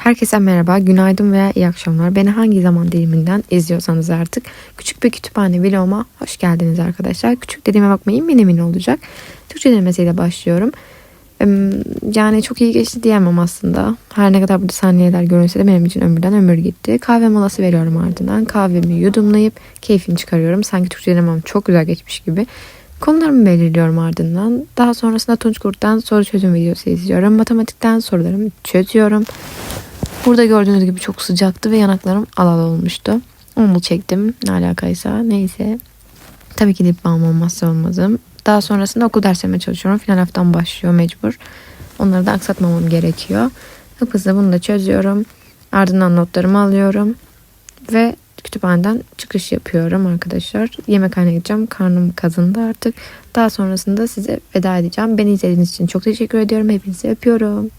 Herkese merhaba, günaydın veya iyi akşamlar. Beni hangi zaman diliminden izliyorsanız artık küçük bir kütüphane vloguma hoş geldiniz arkadaşlar. Küçük dediğime bakmayın mini olacak. Türkçe denemesiyle başlıyorum. Yani çok iyi geçti diyemem aslında. Her ne kadar burada saniyeler görünse de benim için ömürden ömür gitti. Kahve molası veriyorum ardından. Kahvemi yudumlayıp keyfini çıkarıyorum. Sanki Türkçe denemem çok güzel geçmiş gibi. Konularımı belirliyorum ardından. Daha sonrasında Tunç Kurt'tan soru çözüm videosu izliyorum. Matematikten sorularımı çözüyorum. Burada gördüğünüz gibi çok sıcaktı ve yanaklarım alal olmuştu. Onu çektim ne alakaysa neyse. Tabii ki dip balm olmazsa olmazım. Daha sonrasında okul derslerime çalışıyorum. Final haftam başlıyor mecbur. Onları da aksatmamam gerekiyor. Hıp hızlı bunu da çözüyorum. Ardından notlarımı alıyorum. Ve kütüphaneden çıkış yapıyorum arkadaşlar. Yemekhaneye gideceğim. Karnım kazındı artık. Daha sonrasında size veda edeceğim. Beni izlediğiniz için çok teşekkür ediyorum. Hepinizi öpüyorum.